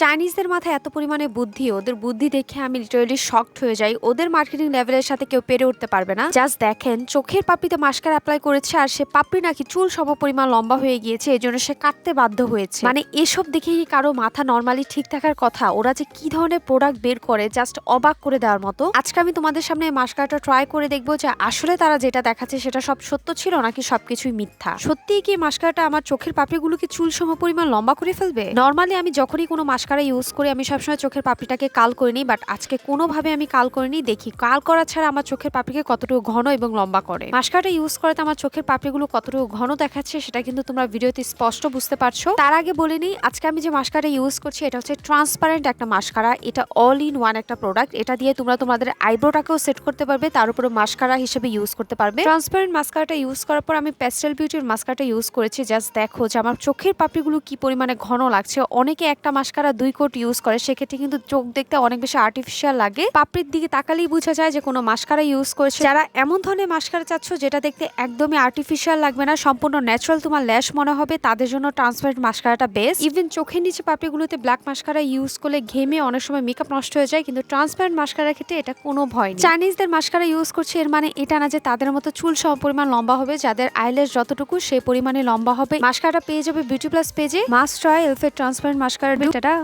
চাইনিজদের মাথায় এত পরিমাণে বুদ্ধি, ওদের বুদ্ধি দেখে আমি লিটারেলি শকড হয়ে যাই। ওদের মার্কেটিং লেভেলের সাথে কেউ পেরে উঠতে পারবে না। জাস্ট দেখেন, চোখের পাপড়িতে মাস্কার অ্যাপ্লাই করেছে আর সে পাপড়ি নাকি চুল সম পরিমাণ লম্বা হয়ে গিয়েছে এই জন্য সে কাটতে বাধ্য হয়েছে। মানে এসব দেখে কারও মাথা নর্মালি ঠিক থাকার কথা? ওরা যে কি ধরনের প্রোডাক্ট বের করে জাস্ট অবাক করে দেওয়ার মতো। আজকে আমি তোমাদের সামনে মাস্কারটা ট্রাই করে দেখব যে আসলে তারা যেটা দেখাচ্ছে সেটা সব সত্য ছিল নাকি সবকিছুই মিথ্যা? সত্যিই কি মাস্কারটা আমার চোখের পাপড়িগুলোকে চুল সম পরিমাণ লম্বা করে ফেলবে? নর্মালি আমি যখনই কোনো মাস্কারা ইউজ করি, আমি সবসময় চোখের পাপড়িটাকে কাল করে নিই বাট আজকে কোনোভাবে আমি কাল করে নিই, দেখি কাল করা ছাড়া আমার চোখের পাপড়িকে কতটুকু ঘন এবং লম্বা করে। মাস্কারটা ইউজ করাতে আমার চোখের পাপড়িগুলো কতটুকু ঘন দেখাচ্ছে, সেটা কিন্তু তোমরা ভিডিওতে স্পষ্ট বুঝতে পারছ। তার আগে বলে নিই, আজকে আমি যে মাস্কারা ইউজ করছি, এটা হচ্ছে ট্রান্সপারেন্ট একটা মাস্কারা এটা অল ইন ওয়ান একটা প্রোডাক্ট এটা দিয়ে তোমরা তোমাদের আইব্রোটাকেও সেট করতে পারবে, তার উপরে মাস্কারা হিসেবে ইউজ করতে পারবে। ট্রান্সপারেন্ট মাস্কারাটা ইউজ করার পর আমি প্যাস্টেল বিউটির মাস্কারাটা ইউজ করেছি জাস্ট দেখো যে আমার চোখের পাপড়িগুলো কি পরিমাণে ঘন লাগছে। অনেকে একটা মাস্কারা দুই কোট ইউজ করে, সেক্ষেত্রে কিন্তু চোখ দেখতে অনেক বেশি আর্টিফিশিয়াল লাগে। পাপড়ির দিকে তাকালেই বোঝা যায় যে কোনো মাস্কারা ইউজ করেছে। যারা এমন ধরনের মাস্কারা চাচ্ছ যেটা দেখতে একদমই আর্টিফিশিয়াল লাগবে না, সম্পূর্ণ ন্যাচারাল তোমার ল্যাশ মনে হবে, তাদের জন্য ট্রান্সপারেন্ট মাস্কারাটা বেস্ট ইভেন চোখের নিচে পাপড়িগুলোতে ব্ল্যাক মাস্কারা ইউজ করলে ঘেমে অনেক সময় মেকআপ নষ্ট হয়ে যায়, কিন্তু ট্রান্সপারেন্ট মাস্কারার ক্ষেত্রে এটা কোনো ভয় নেই। চাইনিজদের মাস্কারা ইউজ করছে, এর মানে এটা না যে তাদের মতো চুল সম পরিমাণ লম্বা হবে, যাদের আইলেস যতটুকু সেই পরিমাণে লম্বা হবে। মাস্কারা পেয়ে যাবে বিউটি প্লাস পেজে মাস্ট ট্রাই এলফের ট্রান্সপারেন্ট মাস্কারা টাটা